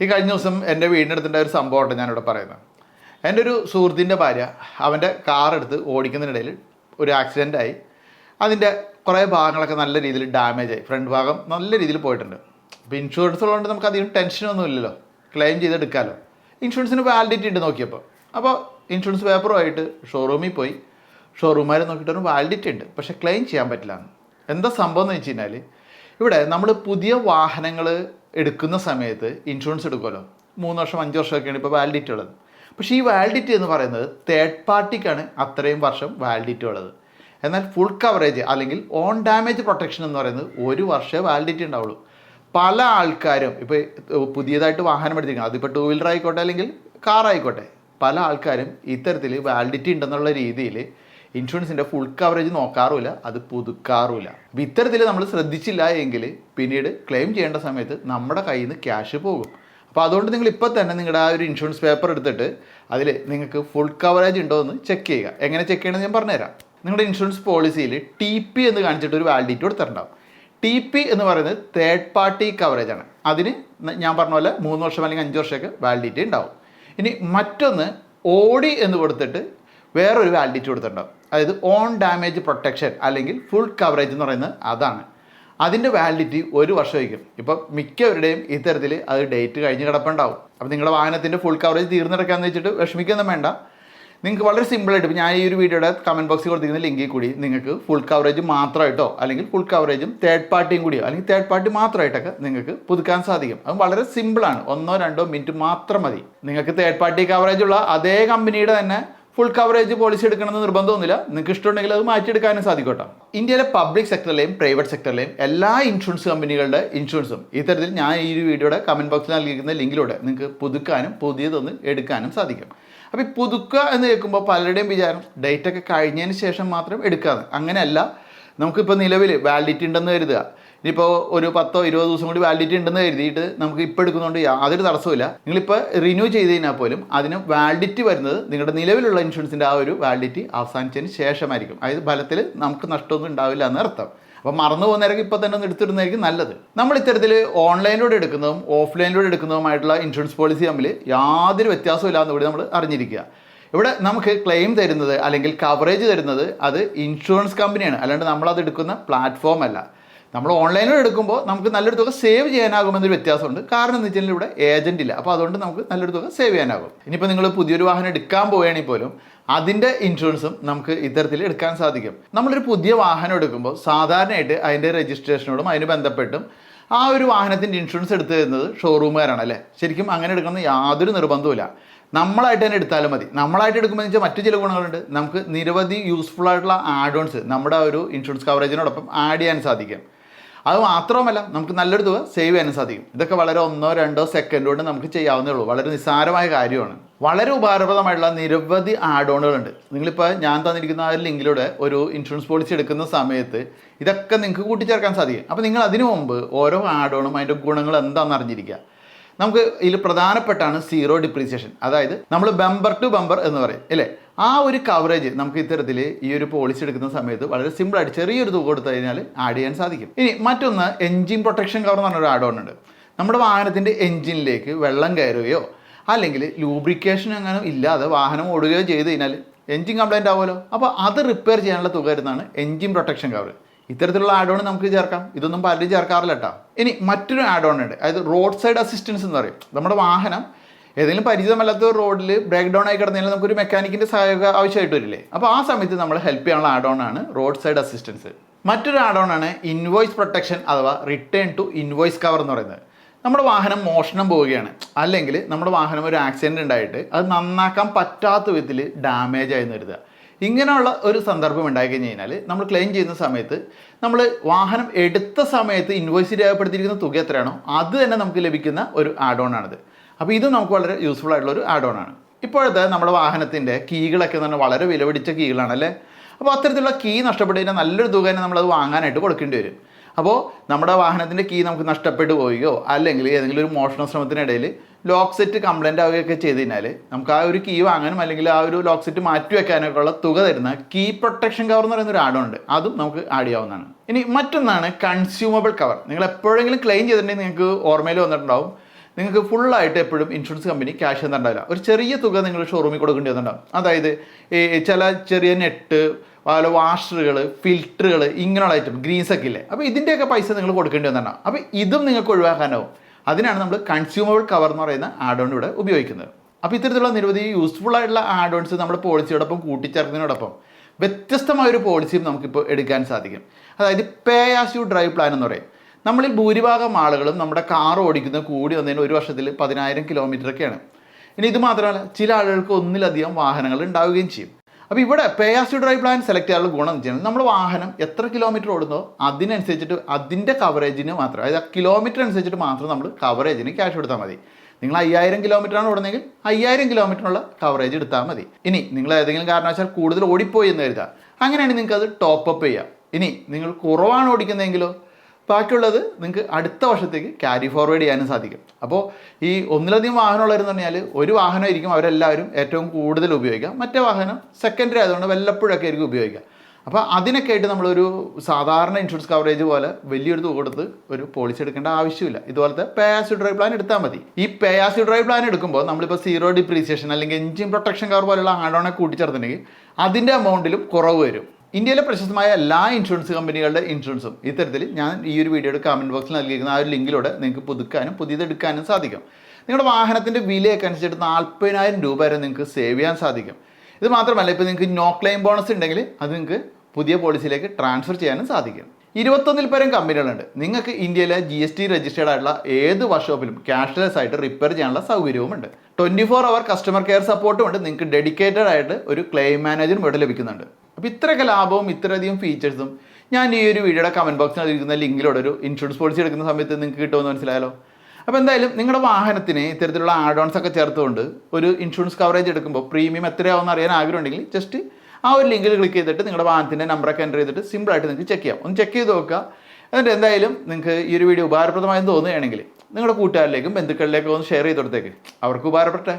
ഈ കഴിഞ്ഞ ദിവസം എന്റെ വീടിനടുത്തുണ്ടായ ഒരു സംഭവമുണ്ട് ഞാനിവിടെ പറയുന്നത്. എന്റെ ഒരു സുഹൃത്തിന്റെ ഭാര്യ അവന്റെ കാർ എടുത്ത് ഓടിക്കുന്നതിനിടയിൽ ഒരു ആക്സിഡന്റ് ആയി. അതിന്റെ കുറേ ഭാഗങ്ങളൊക്കെ നല്ല രീതിയിൽ ഡാമേജ് ആയി. ഫ്രണ്ട് ഭാഗം നല്ല രീതിയിൽ പോയിട്ടുണ്ട്. അപ്പോൾ ഇൻഷുറൻസ് ഉള്ളതുകൊണ്ട് നമുക്ക് അധികം ടെൻഷനൊന്നും ഇല്ലല്ലോ. ക്ലെയിം ചെയ്തെടുക്കാമല്ലോ ഇൻഷുറൻസിന് വാലിഡിറ്റി ഉണ്ട് നോക്കിയപ്പോൾ. അപ്പോൾ ഇൻഷുറൻസ് പേപ്പറുമായിട്ട് ഷോറൂമിൽ പോയി. ഷോറൂമാരെ നോക്കിയിട്ട് ഒരു വാലിഡിറ്റി ഉണ്ട്. പക്ഷേ ക്ലെയിം ചെയ്യാൻ പറ്റില്ല എന്താ സംഭവം എന്ന് വെച്ച് കഴിഞ്ഞാൽ ഇവിടെ നമ്മൾ പുതിയ വാഹനങ്ങൾ എടുക്കുന്ന സമയത്ത് ഇൻഷുറൻസ് എടുക്കുമല്ലോ. മൂന്ന് വർഷം അഞ്ച് വർഷമൊക്കെയാണ് ഇപ്പോൾ വാലിഡിറ്റി ഉള്ളത്. പക്ഷേ ഈ വാലിഡിറ്റി എന്ന് പറയുന്നത് തേർഡ് പാർട്ടിക്കാണ് അത്രയും വർഷം വാലിഡിറ്റി ഉള്ളത്. എന്നാൽ ഫുൾ കവറേജ് അല്ലെങ്കിൽ ഓൺ ഡാമേജ് പ്രൊട്ടക്ഷൻ എന്ന് പറയുന്നത് ഒരു വർഷമേ വാലിഡിറ്റി ഉണ്ടാവുള്ളൂ. പല ആൾക്കാരും ഇപ്പോൾ പുതിയതായിട്ട് വാഹനം എടുത്തിരിക്കണം അതിപ്പോൾ ടൂ വീലർ ആയിക്കോട്ടെ അല്ലെങ്കിൽ കാർ ആയിക്കോട്ടെ പല ആൾക്കാരും ഇത്തരത്തിൽ വാലിഡിറ്റി ഉണ്ടെന്നുള്ള രീതിയിൽ ഇൻഷുറൻസിന്റെ ഫുൾ കവറേജ് നോക്കാറുമില്ല അത് പുതുക്കാറുമില്ല. അപ്പം ഇത്തരത്തിൽ നമ്മൾ ശ്രദ്ധിച്ചില്ല എങ്കിൽ പിന്നീട് ക്ലെയിം ചെയ്യേണ്ട സമയത്ത് നമ്മുടെ കയ്യിൽ നിന്ന് ക്യാഷ് പോകും. അപ്പോൾ അതുകൊണ്ട് നിങ്ങൾ ഇപ്പോൾ തന്നെ നിങ്ങളുടെ ആ ഒരു ഇൻഷുറൻസ് പേപ്പർ എടുത്തിട്ട് അതിൽ നിങ്ങൾക്ക് ഫുൾ കവറേജ് ഉണ്ടോ എന്ന് ചെക്ക് ചെയ്യുക. എങ്ങനെ ചെക്ക് ചെയ്യണമെന്ന് ഞാൻ പറഞ്ഞുതരാം. നിങ്ങളുടെ ഇൻഷുറൻസ് പോളിസിയിൽ ടി പി എന്ന് കാണിച്ചിട്ട് ഒരു വാലിഡിറ്റി കൊടുത്തിട്ടുണ്ടാവും. ടി പി എന്ന് പറയുന്നത് തേർഡ് പാർട്ടി കവറേജ് ആണ്. അതിന് ഞാൻ പറഞ്ഞ പോലെ മൂന്ന് വർഷം അല്ലെങ്കിൽ അഞ്ച് വർഷമൊക്കെ വാലിഡിറ്റി ഉണ്ടാവും. ഇനി മറ്റൊന്ന് ഓടി എന്ന് കൊടുത്തിട്ട് വേറൊരു വാലിഡിറ്റി കൊടുത്തിട്ടുണ്ടാവും. അതായത് ഓൺ ഡാമേജ് പ്രൊട്ടക്ഷൻ അല്ലെങ്കിൽ ഫുൾ കവറേജ് എന്ന് പറയുന്നത് അതാണ്. അതിന്റെ വാലിഡിറ്റി ഒരു വർഷമായിരിക്കും. ഇപ്പോൾ മിക്കവരുടെയും ഇത്തരത്തിൽ അത് ഡേറ്റ് കഴിഞ്ഞ് കിടപ്പുണ്ടാവും. അപ്പോൾ നിങ്ങളുടെ വാഹനത്തിന്റെ ഫുൾ കവറേജ് തീർന്നു തീർന്നെടുക്കാമെന്ന് വെച്ചിട്ട് വിഷമിക്കൊന്നും വേണ്ട. നിങ്ങൾക്ക് വളരെ സിമ്പിളായിട്ട് ഞാൻ ഈ ഒരു വീഡിയോയുടെ കമന്റ് ബോക്സിൽ കൊടുത്തിരിക്കുന്ന ലിങ്കിൽ കൂടി നിങ്ങൾക്ക് ഫുൾ കവറേജ് മാത്രമായിട്ടോ അല്ലെങ്കിൽ ഫുൾ കവറേജും തേർഡ് പാർട്ടിയും കൂടിയോ അല്ലെങ്കിൽ തേർഡ് പാർട്ടി മാത്രമായിട്ടൊക്കെ നിങ്ങൾക്ക് പുതുക്കാൻ സാധിക്കും. അത് വളരെ സിമ്പിളാണ് ഒന്നോ രണ്ടോ മിനിറ്റ് മാത്രം മതി. നിങ്ങൾക്ക് തേർഡ് പാർട്ടി കവറേജ് ഉള്ള അതേ കമ്പനിയുടെ തന്നെ ഫുൾ കവറേജ് പോളിസി എടുക്കണമെന്ന് നിർബന്ധമൊന്നുമില്ല. നിങ്ങൾക്ക് ഇഷ്ടമുണ്ടെങ്കിൽ അത് മാറ്റിയെടുക്കാനും സാധിക്കും കേട്ടോ ഇന്ത്യയിലെ പബ്ലിക് സെക്ടറിലെയും പ്രൈവറ്റ് സെക്ടറിലെയും എല്ലാ ഇൻഷുറൻസ് കമ്പനികളുടെ ഇൻഷുറൻസും ഇത്തരത്തിൽ ഞാൻ ഈ ഒരു വീഡിയോയുടെ കമന്റ് ബോക്സിൽ നൽകിയിരിക്കുന്ന ലിങ്കിലൂടെ നിങ്ങൾക്ക് പുതുക്കാനും പുതിയതൊന്ന് എടുക്കാനും സാധിക്കും. അപ്പോൾ ഈ പുതുക്കുക എന്ന് കേൾക്കുമ്പോൾ പലരുടെയും വിചാരം ഡേറ്റൊക്കെ കഴിഞ്ഞതിന് ശേഷം മാത്രം എടുക്കാതെ അങ്ങനെയല്ല. നമുക്കിപ്പോൾ നിലവിൽ വാലിഡിറ്റി ഉണ്ടെന്ന് കരുതുക. ഇനിയിപ്പോൾ ഒരു പത്തോ ഇരുപത് ദിവസം കൂടി വാലിഡിറ്റി ഉണ്ടെന്ന് കരുതിയിട്ട് നമുക്ക് ഇപ്പോൾ എടുക്കുന്നതുകൊണ്ട് യാതൊരു തടസ്സമില്ല നിങ്ങളിപ്പോൾ റിന്യൂ ചെയ്ത് കഴിഞ്ഞാൽ പോലും അതിന് വാലിഡിറ്റി വരുന്നത് നിങ്ങളുടെ നിലവിലുള്ള ഇൻഷുറൻസിന്റെ ആ ഒരു വാലിഡിറ്റി അവസാനിച്ചതിന് ശേഷമായിരിക്കും. അതായത് ഫലത്തിൽ നമുക്ക് നഷ്ടമൊന്നും ഉണ്ടാവില്ല എന്നർത്ഥം അപ്പോൾ മറന്നു പോകുന്നവരൊക്കെ ഇപ്പോൾ തന്നെ ഒന്ന് എടുത്തിടുന്നതായിരിക്കും നല്ലത്. നമ്മൾ ഇത്തരത്തിൽ ഓൺലൈനിലൂടെ എടുക്കുന്നതും ഓഫ്ലൈനിലൂടെ എടുക്കുന്നതുമായിട്ടുള്ള ഇൻഷുറൻസ് പോളിസി തമ്മിൽ യാതൊരു വ്യത്യാസവും ഇല്ലാന്ന് കൂടി നമ്മൾ അറിഞ്ഞിരിക്കുക. ഇവിടെ നമുക്ക് ക്ലെയിം തരുന്നത് അല്ലെങ്കിൽ കവറേജ് തരുന്നത് അത് ഇൻഷുറൻസ് കമ്പനിയാണ് അല്ലാണ്ട് നമ്മളത് എടുക്കുന്ന പ്ലാറ്റ്ഫോം അല്ല. നമ്മൾ ഓൺലൈനിൽ എടുക്കുമ്പോൾ നമുക്ക് നല്ലൊരു തുക സേവ് ചെയ്യാനാകുമെന്നൊരു വ്യത്യാസമുണ്ട്. കാരണം എന്ന് വെച്ചാൽ ഇവിടെ ഏജന്റ് ഇല്ല. അപ്പോൾ അതുകൊണ്ട് നമുക്ക് നല്ലൊരു തുക സേവ് ചെയ്യാനാകും. ഇനിയിപ്പോൾ നിങ്ങൾ പുതിയൊരു വാഹനം എടുക്കാൻ പോവുകയാണെങ്കിൽ പോലും അതിന്റെ ഇൻഷുറൻസും നമുക്ക് ഇത്തരത്തിൽ എടുക്കാൻ സാധിക്കും. നമ്മളൊരു പുതിയ വാഹനം എടുക്കുമ്പോൾ സാധാരണയായിട്ട് അതിന്റെ രജിസ്ട്രേഷനോടും അതിന് ബന്ധപ്പെട്ടും ആ ഒരു വാഹനത്തിന്റെ ഇൻഷുറൻസ് എടുത്തു തരുന്നത് ഷോറൂമുകാരാണ് അല്ലേ? ശരിക്കും അങ്ങനെ എടുക്കുന്ന യാതൊരു നിർബന്ധവുമില്ല. നമ്മളായിട്ട് തന്നെ എടുത്താലും മതി. നമ്മളായിട്ട് എടുക്കുമ്പോൾ വെച്ചാൽ മറ്റു ചില ഗുണങ്ങളുണ്ട്. നമുക്ക് നിരവധി യൂസ്ഫുൾ ആയിട്ടുള്ള ആഡ് ഓൺസ് നമ്മുടെ ഒരു ഇൻഷുറൻസ് കവറേജിനോടൊപ്പം ആഡ് ചെയ്യാൻ സാധിക്കും. അത് മാത്രമല്ല നമുക്ക് നല്ലൊരു തുക സേവ് ചെയ്യാനും സാധിക്കും. ഇതൊക്കെ വളരെ ഒന്നോ രണ്ടോ സെക്കൻഡ് കൊണ്ട് നമുക്ക് ചെയ്യാവുന്നേ ഉള്ളൂ. വളരെ നിസ്സാരമായ കാര്യമാണ്. വളരെ ഉപകാരപ്രദമായിട്ടുള്ള നിരവധി ആഡ് ഓണുകളുണ്ട് നിങ്ങളിപ്പോൾ ഞാൻ തന്നിരിക്കുന്ന ആ ലിങ്കിലൂടെ ഒരു ഇൻഷുറൻസ് പോളിസി എടുക്കുന്ന സമയത്ത് ഇതൊക്കെ നിങ്ങൾക്ക് കൂട്ടിച്ചേർക്കാൻ സാധിക്കും. അപ്പോൾ നിങ്ങൾ അതിനു മുമ്പ് ഓരോ ആഡ് ഓണും അതിന്റെ ഗുണങ്ങൾ എന്താണെന്ന് അറിഞ്ഞിരിക്കുക. നമുക്ക് ഇതിൽ പ്രധാനപ്പെട്ടാണ് സീറോ ഡിപ്രീസിയേഷൻ അതായത് നമ്മൾ ബമ്പർ ടു ബമ്പർ എന്ന് പറയും അല്ലേ ആ ഒരു കവറേജ് നമുക്ക് ഇത്തരത്തിൽ ഈ ഒരു പോളിസി എടുക്കുന്ന സമയത്ത് വളരെ സിമ്പിളായിട്ട് ചെറിയൊരു തുക കൊടുത്തു കഴിഞ്ഞാൽ ആഡ് ചെയ്യാൻ സാധിക്കും. ഇനി മറ്റൊന്ന് എൻജിൻ പ്രൊട്ടക്ഷൻ കവർ എന്ന് പറഞ്ഞൊരു ആഡ് ഓൺ ഉണ്ട്. നമ്മുടെ വാഹനത്തിന്റെ എൻജിനിലേക്ക് വെള്ളം കയറുകയോ അല്ലെങ്കിൽ ലൂബ്രിക്കേഷൻ അങ്ങനെ ഇല്ലാതെ വാഹനം ഓടുകയോ ചെയ്ത് കഴിഞ്ഞാൽ എൻജിൻ കംപ്ലൈന്റ് ആവുമല്ലോ. അപ്പോൾ അത് റിപ്പയർ ചെയ്യാനുള്ള തുക വരുന്നതാണ് എൻജിൻ പ്രൊട്ടക്ഷൻ കവർ ഇത്തരത്തിലുള്ള ആഡ് ഓൺ നമുക്ക് ചേർക്കാം. ഇതൊന്നും പലരും ചേർക്കാറില്ല കേട്ടോ ഇനി മറ്റൊരു ആഡ് ഓൺ ഉണ്ട്. അതായത് റോഡ് സൈഡ് അസിസ്റ്റൻസ് എന്ന് പറയും. നമ്മുടെ വാഹനം ഏതെങ്കിലും പരിചിതമല്ലാത്ത ഒരു റോഡിൽ ബ്രേക്ക് ഡൗൺ ആയി കിടന്നതിൽ നമുക്കൊരു മെക്കാനിക്കിന്റെ സഹായം ആവശ്യമായിട്ട് വരില്ലേ? അപ്പോൾ ആ സമയത്ത് നമ്മൾ ഹെൽപ്പ് ചെയ്യാനുള്ള ആഡ് ഓൺ ആണ് റോഡ് സൈഡ് അസിസ്റ്റൻസ് മറ്റൊരു ആഡ് ഓൺ ആണ് ഇൻവോയ്സ് പ്രൊട്ടക്ഷൻ അഥവാ റിട്ടേൺ ടു ഇൻവോയ്സ് കവർ എന്ന് പറയുന്നത്. നമ്മുടെ വാഹനം മോഷണം പോവുകയാണ്. അല്ലെങ്കിൽ നമ്മുടെ വാഹനം ഒരു ആക്സിഡന്റ് ഉണ്ടായിട്ട് അത് നന്നാക്കാൻ പറ്റാത്ത വിധത്തിൽ ഡാമേജ് ആയി കരുതുക. ഇങ്ങനെയുള്ള ഒരു സന്ദർഭം ഉണ്ടായി കഴിഞ്ഞ് കഴിഞ്ഞാൽ നമ്മൾ ക്ലെയിം ചെയ്യുന്ന സമയത്ത് നമ്മൾ വാഹനം എടുത്ത സമയത്ത് ഇൻവോയ്സ് രേഖപ്പെടുത്തിയിരിക്കുന്ന തുക എത്രയാണോ അത് തന്നെ നമുക്ക് ലഭിക്കുന്ന ഒരു ആഡ് ഓൺ ആണിത്. അപ്പോൾ ഇത് നമുക്ക് വളരെ യൂസ്ഫുൾ ആയിട്ടുള്ള ഒരു ആഡ് ഓൺ ആണ്. ഇപ്പോഴത്തെ നമ്മുടെ വാഹനത്തിന്റെ കീകളൊക്കെ എന്ന് പറഞ്ഞാൽ വളരെ വിലപിടിച്ച കീകളാണ് അല്ലേ അപ്പോൾ അത്തരത്തിലുള്ള കീ നഷ്ടപ്പെട്ടു കഴിഞ്ഞാൽ നല്ലൊരു തുക തന്നെ നമ്മളത് വാങ്ങാനായിട്ട് കൊടുക്കേണ്ടി വരും. അപ്പോൾ നമ്മുടെ വാഹനത്തിന്റെ കീ നമുക്ക് നഷ്ടപ്പെട്ടു പോവുകയോ അല്ലെങ്കിൽ ഏതെങ്കിലും ഒരു മോഷണ ശ്രമത്തിനിടയിൽ ലോക്ക് സെറ്റ് കംപ്ലൈന്റ് ആവുകയൊക്കെ ചെയ്ത് കഴിഞ്ഞാൽ നമുക്ക് ആ ഒരു കീ വാങ്ങാനും അല്ലെങ്കിൽ ആ ഒരു ലോക്ക് സെറ്റ് മാറ്റി വെക്കാനൊക്കെ ഉള്ള തുക തരുന്ന കീ പ്രൊട്ടക്ഷൻ കവർ എന്ന് പറയുന്ന ഒരു ആഡ് ഉണ്ട്. അതും നമുക്ക് ആഡ് ചെയ്യാവുന്നതാണ്. ഇനി മറ്റൊന്നാണ് കൺസ്യൂമബിൾ കവർ നിങ്ങൾ എപ്പോഴെങ്കിലും ക്ലെയിം ചെയ്തിട്ടുണ്ടെങ്കിൽ നിങ്ങൾക്ക് ഓർമ്മയിൽ വന്നിട്ടുണ്ടാവും. നിങ്ങൾക്ക് ഫുള്ളായിട്ട് എപ്പോഴും ഇൻഷുറൻസ് കമ്പനി ക്യാഷ് തന്നിട്ടുണ്ടാവില്ല ഒരു ചെറിയ തുക നിങ്ങൾ ഷോറൂമിൽ കൊടുക്കേണ്ടി വന്നിട്ടുണ്ടാവും. അതായത് ഈ ചില ചെറിയ നെറ്റ് അതുപോലെ വാഷറുകൾ ഫിൽറ്ററുകൾ ഇങ്ങനെയുള്ള ഐറ്റം ഗ്രീസ് ഒക്കെ ഇല്ലേ? അപ്പോൾ ഇതിന്റെയൊക്കെ പൈസ നിങ്ങൾ കൊടുക്കേണ്ടി വന്നിട്ടാണ് അപ്പോൾ ഇതും നിങ്ങൾക്ക് ഒഴിവാക്കാനാവും. അതിനാണ് നമ്മൾ കൺസ്യൂമബിൾ കവർ എന്ന് പറയുന്ന ആഡ് ഓൺ ഇവിടെ ഉപയോഗിക്കുന്നത്. അപ്പോൾ ഇത്തരത്തിലുള്ള നിരവധി യൂസ്ഫുൾ ആയിട്ടുള്ള ആഡ് ഓൺസ് നമ്മുടെ പോളിസിയോടൊപ്പം കൂട്ടിച്ചേർക്കുന്നതിനോടൊപ്പം വ്യത്യസ്തമായ ഒരു പോളിസിയും നമുക്കിപ്പോൾ എടുക്കാൻ സാധിക്കും. അതായത് pay as you drive plan എന്ന് പറയും. നമ്മളിൽ ഭൂരിഭാഗം ആളുകളും നമ്മുടെ കാർ ഓടിക്കുന്നത് കൂടി വന്നതിന് ഒരു വർഷത്തിൽ പതിനായിരം കിലോമീറ്ററൊക്കെയാണ് ഇനി ഇത് മാത്രമല്ല ചില ആളുകൾക്ക് ഒന്നിലധികം വാഹനങ്ങൾ ഉണ്ടാവുകയും ചെയ്യും. അപ്പോൾ ഇവിടെ pay as drive plan select ചെയ്യാനുള്ള ഗുണം എന്ന് വെച്ചാൽ നമ്മൾ വാഹനം എത്ര കിലോമീറ്റർ ഓടുന്നോ അതിനനുസരിച്ചിട്ട് അതിന്റെ കവറേജിന് മാത്രം അതായത് കിലോമീറ്റർ അനുസരിച്ചിട്ട് മാത്രം നമ്മൾ കവറേജിന് ക്യാഷ് കൊടുത്താൽ മതി. നിങ്ങൾ അയ്യായിരം കിലോമീറ്ററാണ് ഓടുന്നതെങ്കിൽ അയ്യായിരം കിലോമീറ്ററിനുള്ള കവറേജ് എടുത്താൽ മതി. ഇനി നിങ്ങൾ ഏതെങ്കിലും കാരണവശാൽ കൂടുതൽ ഓടിപ്പോയി എന്ന് കരുതുക. അങ്ങനെയാണെങ്കിൽ നിങ്ങൾക്ക് അത് ടോപ്പ് അപ്പ് ചെയ്യാം. ഇനി നിങ്ങൾ കുറവാണ് ഓടിക്കുന്നതെങ്കിലോ ബാക്കിയുള്ളത് നിങ്ങൾക്ക് അടുത്ത വർഷത്തേക്ക് ക്യാരി ഫോർവേഡ് ചെയ്യാനും സാധിക്കും. അപ്പോൾ ഈ ഒന്നിലധികം വാഹനമുള്ളവരെന്ന് പറഞ്ഞാൽ ഒരു വാഹനമായിരിക്കും അവരെല്ലാവരും ഏറ്റവും കൂടുതൽ ഉപയോഗിക്കുക. മറ്റേ വാഹനം സെക്കൻഡറി ആയതുകൊണ്ട് വല്ലപ്പോഴൊക്കെ ആയിരിക്കും ഉപയോഗിക്കുക. അപ്പോൾ അതിനൊക്കെ ആയിട്ട് നമ്മളൊരു സാധാരണ ഇൻഷുറൻസ് കവറേജ് പോലെ വലിയൊരു തുക കൊടുത്ത് ഒരു പോളിസി എടുക്കേണ്ട ആവശ്യമില്ല. ഇതുപോലത്തെ പേ ഡ്രൈവ് പ്ലാൻ എടുത്താൽ മതി. ഈ പേ ഡ്രൈവ് പ്ലാൻ എടുക്കുമ്പോൾ നമ്മളിപ്പോൾ സീറോ ഡിപ്രീസിയേഷൻ അല്ലെങ്കിൽ എഞ്ചിൻ പ്രൊട്ടക്ഷൻ കവർ പോലുള്ള ആഡോണെ കൂട്ടിച്ചേർത്തിട്ടുണ്ടെങ്കിൽ അതിന്റെ എമൗണ്ടിലും കുറവ് വരും. ഇന്ത്യയിലെ പ്രശസ്തമായ എല്ലാ ഇൻഷുറൻസ് കമ്പനികളുടെ ഇൻഷുറൻസും ഇത്തരത്തിൽ ഞാൻ ഈ ഒരു വീഡിയോയുടെ കമന്റ് ബോക്സിൽ നൽകിയിരിക്കുന്ന ആ ഒരു ലിങ്കിലൂടെ നിങ്ങൾക്ക് പുതുക്കാനും പുതിയതെടുക്കാനും സാധിക്കും. നിങ്ങളുടെ വാഹനത്തിന്റെ വിലയൊക്കെ അനുസരിച്ചിട്ട് നാൽപ്പതിനായിരം രൂപ വരെ നിങ്ങൾക്ക് സേവ് ചെയ്യാൻ സാധിക്കും. ഇത് മാത്രമല്ല ഇപ്പോൾ നിങ്ങൾക്ക് നോ ക്ലെയിം ബോണസ് ഉണ്ടെങ്കിൽ അത് നിങ്ങൾക്ക് പുതിയ പോളിസിയിലേക്ക് ട്രാൻസ്ഫർ ചെയ്യാനും സാധിക്കും. ഇരുപത്തൊന്നിൽ പരം കമ്പനികളുണ്ട്. നിങ്ങൾക്ക് ഇന്ത്യയിലെ ജി എസ് ടി രജിസ്റ്റേർഡ് ആയിട്ടുള്ള ഏത് വർക്ക്ഷോപ്പിലും ക്യാഷ്ലെസ് ആയിട്ട് റിപ്പയർ ചെയ്യാനുള്ള സൗകര്യവുമുണ്ട്. Twenty four hour customer care സപ്പോർട്ടും ഉണ്ട്. നിങ്ങൾക്ക് ഡെഡിക്കേറ്റഡ് ആയിട്ട് ഒരു ക്ലെയിം മാനേജറും ഇവിടെ ലഭിക്കുന്നുണ്ട്. അപ്പോൾ ഇത്രയൊക്കെ ലാഭവും ഇത്രയധികം ഫീച്ചേഴ്സും ഞാൻ ഈ ഒരു വീഡിയോയുടെ കമന്റ് ബോക്സിൽ അതിരിക്കുന്ന ലിങ്കിലൂടെ ഒരു ഇൻഷുറൻസ് പോളിസി എടുക്കുന്ന സമയത്ത് നിങ്ങൾക്ക് കിട്ടുമെന്ന് മനസ്സിലായാലോ അപ്പോൾ എന്തായാലും നിങ്ങളുടെ വാഹനത്തിന് ഇത്തരത്തിലുള്ള ആഡ് ഓൺസ് ഒക്കെ ചേർത്തുകൊണ്ട് ഒരു ഇൻഷുറൻസ് കവറേജ് എടുക്കുമ്പോൾ പ്രീമിയം എത്രയാവുമെന്ന് അറിയാൻ ആഗ്രഹമുണ്ടെങ്കിൽ ജസ്റ്റ് ആ ഒരു ലിങ്കിൽ ക്ലിക്ക് ചെയ്തിട്ട് നിങ്ങളുടെ വാഹനത്തിന്റെ നമ്പറൊക്കെ എന്റർ ചെയ്തിട്ട് സിമ്പിളായിട്ട് നിങ്ങൾക്ക് ചെക്ക് ചെയ്യാം. ഒന്ന് ചെക്ക് ചെയ്ത് നോക്കുക. എന്നിട്ട് എന്തായാലും നിങ്ങൾക്ക് ഈ ഒരു വീഡിയോ ഉപകാരപ്രദമായെന്ന് തോന്നുകയാണെങ്കിൽ നിങ്ങളുടെ കൂട്ടുകാരിലേക്കും ബന്ധുക്കളിലേക്കും ഒന്ന് ഷെയർ ചെയ്ത് കൊടുത്തേക്ക്. അവർക്ക് ഉപകാരപ്പെട്ടെ